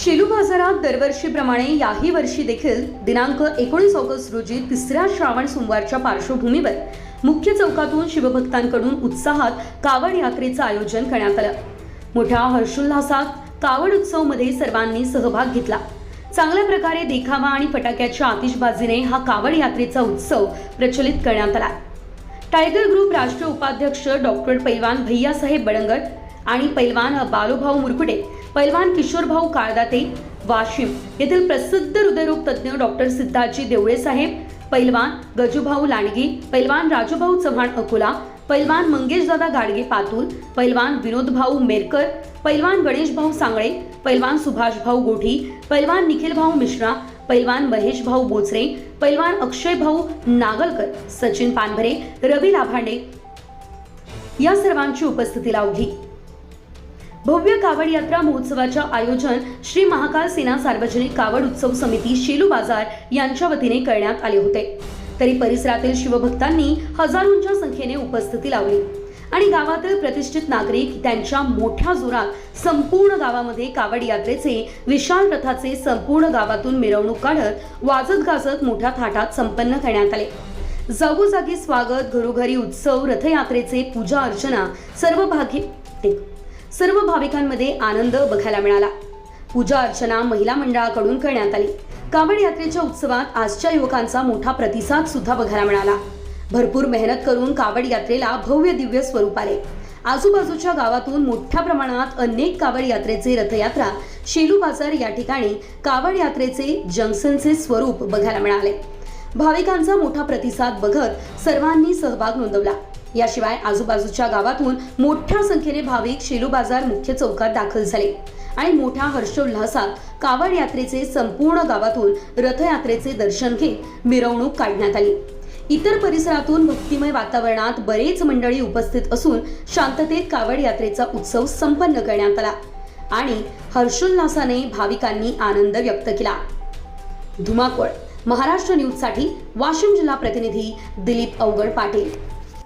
शेलू बाजारात दरवर्षीप्रमाणे याही वर्षी देखील दिनांक एकोणीस ऑगस्ट रोजी तिसऱ्या श्रावण सोमवारच्या पार्श्वभूमीवर मुख्य चौकातून शिवभक्तांकडून उत्साहात कावड यात्रेचं आयोजन करण्यात आलं. मोठ्या हर्षोल्हासात कावड उत्सवमध्ये सर्वांनी सहभाग घेतला. चांगल्या प्रकारे देखावा आणि फटाक्याच्या आतिषबाजीने हा कावड यात्रेचा उत्सव प्रचलित करण्यात आला. टायगर ग्रुप राष्ट्रीय उपाध्यक्ष डॉक्टर पैलवान भैयासाहेब बडंगट आणि पैलवान बालोभाऊ मुरकुटे पैलवान किशोरभाऊ काळदाते वाशिम येथील प्रसिद्ध हृदयरोग तज्ज्ञ डॉक्टर सिद्धाजी देवळे साहेब पैलवान गजूभाऊ लांडगे पैलवान राजूभाऊ चव्हाण अकोला पैलवान मंगेशदादा गाडगे पातूर पैलवान विनोदभाऊ मेरकर पैलवान गणेशभाऊ सांगळे पैलवान सुभाषभाऊ गोठी पैलवान निखिलभाऊ मिश्रा पैलवान महेशभाऊ बोचरे पैलवान अक्षयभाऊ नागलकर सचिन पानभरे रवी लाभांडे. या सर्वांची उपस्थिती लावली. भव्य कावड यात्रा महोत्सवाच्या आयोजन श्री महाकाल सेना सार्वजनिक कावड उत्सव समिती शेलू बाजार यांच्या वतीने करण्यात आले होते. तरी परिसरातील शिवभक्तांनी हजारोंच्या संख्येने उपस्थिती लावली आणि गावातील प्रतिष्ठित नागरिक त्यांच्या मोठ्या जोरात संपूर्ण गावामध्ये कावड यात्रेचे विशाल रथाचे संपूर्ण गावातून मिरवणूक काढत वाजत गाजत मोठ्या थाटात संपन्न करण्यात आले. जागोजागी स्वागत घरोघरी उत्सव रथयात्रेचे पूजा अर्चना सर्व भागी सर्व भाविकांमध्ये आनंद बघायला मिळाला. पूजा अर्चना महिला मंडळाकडून करण्यात आली. कावड यात्रेच्या उत्सवात आजच्या युवकांचा मोठा प्रतिसाद सुद्धा बघायला मिळाला. भरपूर मेहनत करून कावड यात्रेला भव्य दिव्य स्वरूप आले. आजूबाजूच्या गावातून मोठ्या प्रमाणात अनेक कावड यात्रेचे रथयात्रा शेलू बाजार या ठिकाणी कावड यात्रेचे जंक्शनचे स्वरूप बघायला मिळाले. भाविकांचा मोठा प्रतिसाद बघत सर्वांनी सहभाग नोंदवला. याशिवाय आजूबाजूच्या गावातून मोठ्या संख्येने भाविक शेलू बाजार मुख्य चौकात दाखल झाले. आणि मोठ्या हर्षोल्हासात कावड यात्रेचे संपूर्ण गावातून रथयात्रेचे दर्शन घेत मिरवणूक काढण्यात आली. इतर परिसरातून भक्तिमय वातावरणात बरेच मंडळी उपस्थित असून शांततेत कावड यात्रेचा उत्सव संपन्न करण्यात आला आणि हर्षोल्हासाने भाविकांनी आनंद व्यक्त केला. धुमाकूळ महाराष्ट्र न्यूजसाठी वाशिम जिल्हा प्रतिनिधी दिलीप अवगड पाटील.